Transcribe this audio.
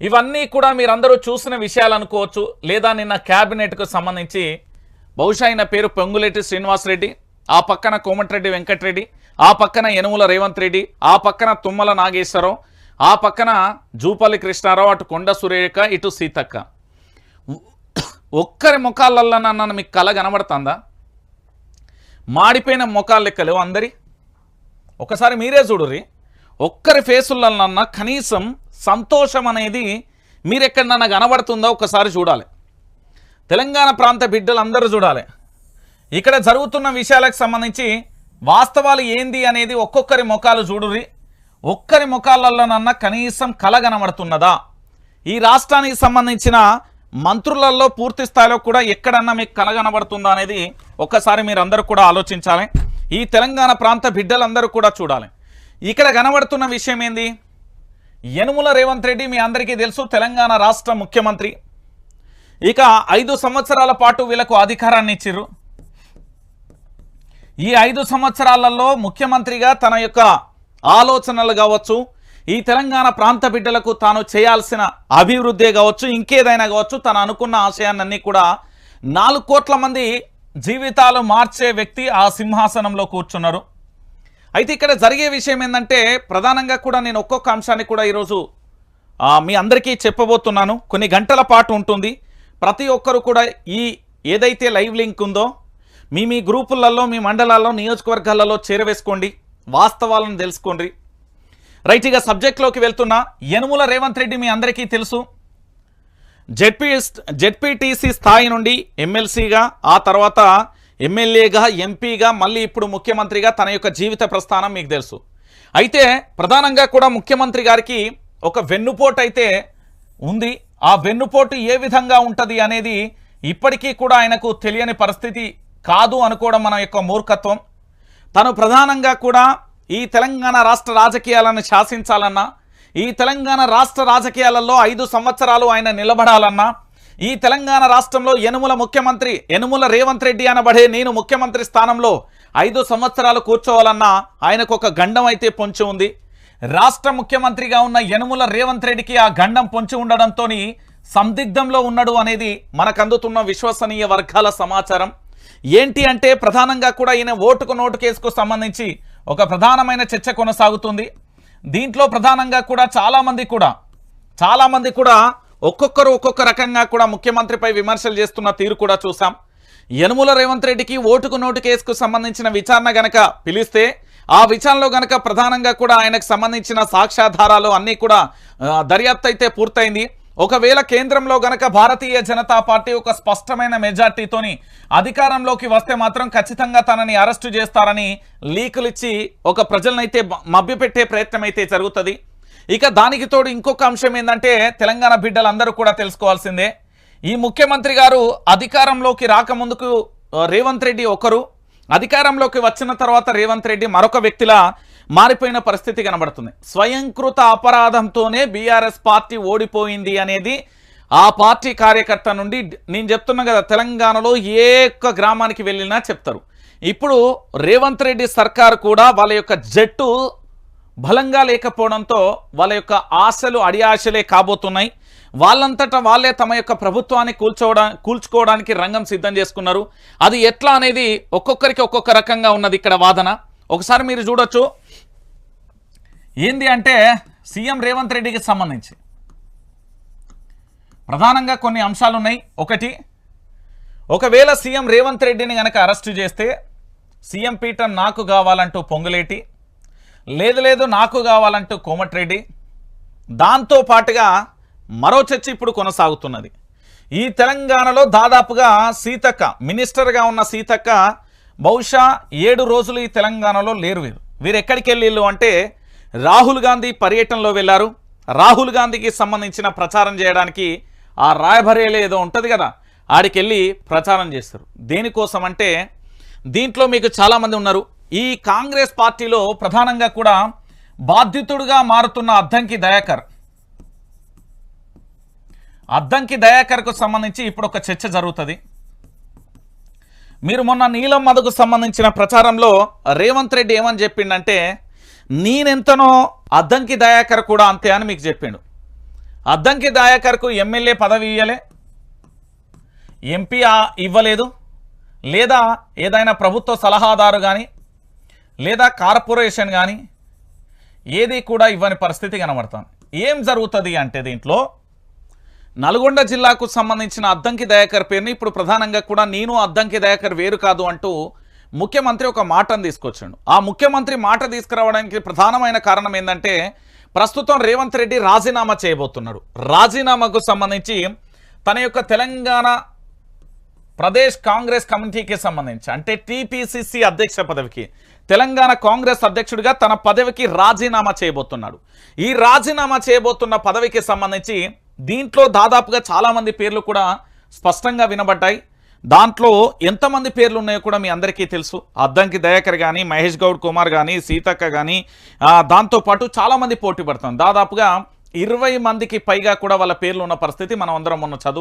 ఇవన్నీ కూడా మీరందరూ చూసిన విషయాలు అనుకోవచ్చు. లేదా నిన్న క్యాబినెట్కు సంబంధించి బహుశా ఆయన పేరు పొంగులేటి శ్రీనివాసరెడ్డి ఆ పక్కన కోమటిరెడ్డి వెంకటరెడ్డి ఆ పక్కన యనుముల రేవంత్ రెడ్డి ఆ పక్కన తుమ్మల నాగేశ్వరరావు ఆ పక్కన జూపల్లి కృష్ణారావు అటు కొండ సురేఖ ఇటు సీతక్క. ఒక్కరి ముఖాలల్లో నన్ను మీకు కళ కనబడుతుందా? మాడిపోయిన ముఖాలు లెక్కలు అందరి. ఒకసారి మీరే చూడుర్రి. ఒక్కరి ఫేసులన్నా కనీసం సంతోషం అనేది మీరెక్కడన్నా కనబడుతుందో ఒకసారి చూడాలి. తెలంగాణ ప్రాంత బిడ్డలు అందరూ చూడాలి. ఇక్కడ జరుగుతున్న విషయాలకు సంబంధించి వాస్తవాలు ఏంది అనేది ఒక్కొక్కరి ముఖాలు చూడురి ఒక్కరి ముఖాలలోనన్నా కనీసం కల కనబడుతున్నదా? ఈ రాష్ట్రానికి సంబంధించిన మంత్రులలో పూర్తి స్థాయిలో కూడా ఎక్కడన్నా మీకు కల కనబడుతుందా అనేది ఒక్కసారి మీరందరూ కూడా ఆలోచించాలి. ఈ తెలంగాణ ప్రాంత బిడ్డలందరూ కూడా చూడాలి. ఇక్కడ కనబడుతున్న విషయం ఏంది? యనుముల రేవంత్ రెడ్డి మీ అందరికీ తెలుసు తెలంగాణ రాష్ట్ర ముఖ్యమంత్రి. ఇక ఐదు సంవత్సరాల పాటు వీళ్ళకు అధికారాన్ని ఇచ్చిర్రు. ఈ ఐదు సంవత్సరాలలో ముఖ్యమంత్రిగా తన యొక్క ఆలోచనలు కావచ్చు ఈ తెలంగాణ ప్రాంత బిడ్డలకు తాను చేయాల్సిన అభివృద్ధి కావచ్చు ఇంకేదైనా కావచ్చు తను అనుకున్న ఆశయాన్ని కూడా నాలుగు కోట్ల మంది జీవితాలు మార్చే వ్యక్తి ఆ సింహాసనంలో కూర్చున్నారు. అయితే ఇక్కడ జరిగే విషయం ఏంటంటే ప్రధానంగా కూడా నేను ఒక్కొక్క అంశాన్ని కూడా ఈరోజు మీ అందరికీ చెప్పబోతున్నాను. కొన్ని గంటల పాటు ఉంటుంది. ప్రతి ఒక్కరు కూడా ఈ ఏదైతే లైవ్ లింక్ ఉందో మీ మీ గ్రూపులలో మీ మండలాల్లో నియోజకవర్గాలలో చేరవేసుకోండి. వాస్తవాలను తెలుసుకోండి. రైట్ ఇక సబ్జెక్ట్లోకి వెళ్తున్నా. యనుముల రేవంత్ రెడ్డి మీ అందరికీ తెలుసు. జెడ్పీ జెడ్పీటీసీ స్థాయి నుండి ఎమ్మెల్సీగా ఆ తర్వాత ఎమ్మెల్యేగా ఎంపీగా మళ్ళీ ఇప్పుడు ముఖ్యమంత్రిగా తన యొక్క జీవిత ప్రస్థానం మీకు తెలుసు. అయితే ప్రధానంగా కూడా ముఖ్యమంత్రి గారికి ఒక వెన్నుపోటు అయితే ఉంది. ఆ వెన్నుపోటు ఏ విధంగా ఉంటుంది అనేది ఇప్పటికీ కూడా ఆయనకు తెలియని పరిస్థితి కాదు అనుకోవడం మన యొక్క మూర్ఖత్వం. తను ప్రధానంగా కూడా ఈ తెలంగాణ రాష్ట్ర రాజకీయాలను శాసించాలన్నా ఈ తెలంగాణ రాష్ట్ర రాజకీయాలలో ఐదు సంవత్సరాలు ఆయన నిలబడాలన్నా ఈ తెలంగాణ రాష్ట్రంలో యనుముల ముఖ్యమంత్రి యనుముల రేవంత్ రెడ్డి అనబడే నేను ముఖ్యమంత్రి స్థానంలో ఐదు సంవత్సరాలు కూర్చోవాలన్నా ఆయనకు ఒక గండం అయితే పొంచి ఉంది. రాష్ట్ర ముఖ్యమంత్రిగా ఉన్న యనుముల రేవంత్ రెడ్డికి ఆ గండం పొంచి ఉండడంతో సందిగ్ధంలో ఉన్నాడు అనేది మనకు అందుతున్న విశ్వసనీయ వర్గాల సమాచారం. ఏంటి అంటే ప్రధానంగా కూడా ఈయన ఓటుకు నోటు కేసుకు సంబంధించి ఒక ప్రధానమైన చర్చ కొనసాగుతుంది. దీంట్లో ప్రధానంగా కూడా చాలామంది కూడా చాలామంది కూడా ఒక్కొక్కరు ఒక్కొక్క రకంగా కూడా ముఖ్యమంత్రిపై విమర్శలు చేస్తున్న తీరు కూడా చూసాం యనుముల రేవంత్ రెడ్డికి ఓటుకు నోటు కేసుకు సంబంధించిన విచారణ గనక పిలిస్తే ఆ విచారణలో గనక ప్రధానంగా కూడా ఆయనకు సంబంధించిన సాక్ష్యాధారాలు అన్నీ కూడా దర్యాప్తు అయితే పూర్తయింది. ఒకవేళ కేంద్రంలో గనక భారతీయ జనతా పార్టీ ఒక స్పష్టమైన మెజార్టీతోని అధికారంలోకి వస్తే మాత్రం ఖచ్చితంగా తనని అరెస్టు చేస్తారని లీకులు ఇచ్చి ఒక ప్రజలనైతే మభ్యపెట్టే ప్రయత్నం అయితే జరుగుతుంది. ఇక దానికి తోడు ఇంకొక అంశం ఏంటంటే తెలంగాణ బిడ్డలందరూ కూడా తెలుసుకోవాల్సిందే. ఈ ముఖ్యమంత్రి గారు అధికారంలోకి రాకముందుకు రేవంత్ రెడ్డి ఒకరు. అధికారంలోకి వచ్చిన తర్వాత రేవంత్ రెడ్డి మరొక వ్యక్తిలా మారిపోయిన పరిస్థితి కనబడుతుంది. స్వయంకృత అపరాధంతోనే బీఆర్ఎస్ పార్టీ ఓడిపోయింది అనేది ఆ పార్టీ కార్యకర్త నుండి నేను చెప్తున్నా కదా తెలంగాణలో ఏ ఒక్క గ్రామానికి వెళ్ళినా చెప్తారు. ఇప్పుడు రేవంత్ రెడ్డి సర్కార్ కూడా వాళ్ళ యొక్క జట్టు బలంగా లేకపోవడంతో వాళ్ళ యొక్క ఆశలు అడియాశలే కాబోతున్నాయి. వాళ్ళంతటా వాళ్ళే తమ యొక్క ప్రభుత్వాన్ని కూల్చోవడా కూల్చుకోవడానికి రంగం సిద్ధం చేసుకున్నారు. అది ఎట్లా అనేది ఒక్కొక్కరికి ఒక్కొక్క రకంగా ఉన్నది ఇక్కడ వాదన. ఒకసారి మీరు చూడొచ్చు. ఏంది అంటే సీఎం రేవంత్ రెడ్డికి సంబంధించి. ప్రధానంగా కొన్ని అంశాలు ఉన్నాయి ఒకటి ఒకవేళ సీఎం రేవంత్ రెడ్డిని కనుక అరెస్టు చేస్తే సీఎం పీఠం నాకు కావాలంటూ పొంగులేటి. లేదు లేదు నాకు కావాలంటూ కోమటిరెడ్డి దాంతో పాటుగా మరో చర్చ ఇప్పుడు కొనసాగుతున్నది. ఈ తెలంగాణలో దాదాపుగా సీతక్క మినిస్టర్గా ఉన్న సీతక్క బహుశా ఏడు రోజులు ఈ తెలంగాణలో లేరు వీరు. వీరు ఎక్కడికి వెళ్ళిళ్ళు అంటే రాహుల్ గాంధీ పర్యటనలో వెళ్ళారు. రాహుల్ గాంధీకి సంబంధించిన ప్రచారం చేయడానికి ఆ రాయబరేలో ఏదో ఉంటుంది కదా ఆడికి వెళ్ళి ప్రచారం చేస్తారు. దేనికోసం అంటే దీంట్లో మీకు చాలామంది ఉన్నారు. ఈ కాంగ్రెస్ పార్టీలో ప్రధానంగా కూడా బాధ్యతుడుగా మారుతున్న అద్దంకి దయాకర్. అద్దంకి దయాకర్కు సంబంధించి ఇప్పుడు ఒక చర్చ జరుగుతుంది. మీరు మొన్న నీలం మధుకు సంబంధించిన ప్రచారంలో రేవంత్ రెడ్డి ఏమని చెప్పిండంటే నేనెంతనో అద్దంకి దయాకర్ కూడా అంతే అని మీకు చెప్పిండు. అద్దంకి దయాకర్కు ఎమ్మెల్యే పదవి ఇవ్వలే ఎంపీ ఇవ్వలేదు లేదా ఏదైనా ప్రభుత్వ సలహాదారు కానీ లేదా కార్పొరేషన్ కానీ ఏది కూడా ఇవ్వని పరిస్థితి కనబడుతుంది ఏం జరుగుతుంది అంటే దీంట్లో నల్గొండ జిల్లాకు సంబంధించిన అద్దంకి దయాకర్ పేరుని ఇప్పుడు ప్రధానంగా కూడా నేను అద్దంకి దయాకర్ వేరు కాదు అంటూ ముఖ్యమంత్రి ఒక మాటను తీసుకొచ్చాడు. ఆ ముఖ్యమంత్రి మాట తీసుకురావడానికి ప్రధానమైన కారణం ఏంటంటే ప్రస్తుతం రేవంత్ రెడ్డి రాజీనామా చేయబోతున్నాడు. రాజీనామాకు సంబంధించి తన యొక్క తెలంగాణ ప్రదేశ్ కాంగ్రెస్ కమిటీకి సంబంధించి అంటే టీపీసీసీ అధ్యక్ష పదవికి తెలంగాణ కాంగ్రెస్ అధ్యక్షుడిగా తన పదవికి రాజీనామా చేయబోతున్నాడు. ఈ రాజీనామా చేయబోతున్న పదవికి సంబంధించి దీంట్లో దాదాపుగా చాలామంది పేర్లు కూడా స్పష్టంగా వినబడ్డాయి. దాంట్లో ఎంతమంది పేర్లు ఉన్నాయో కూడా మీ అందరికీ తెలుసు. అద్దంకి దయాకర్ కానీ మహేష్ గౌడ్ కుమార్ కానీ సీతక్క కానీ దాంతోపాటు చాలామంది పోటీ పడుతుంది దాదాపుగా ఇరవై మందికి పైగా కూడా వాళ్ళ పేర్లు ఉన్న పరిస్థితి మనం అందరం మొన్న చదువు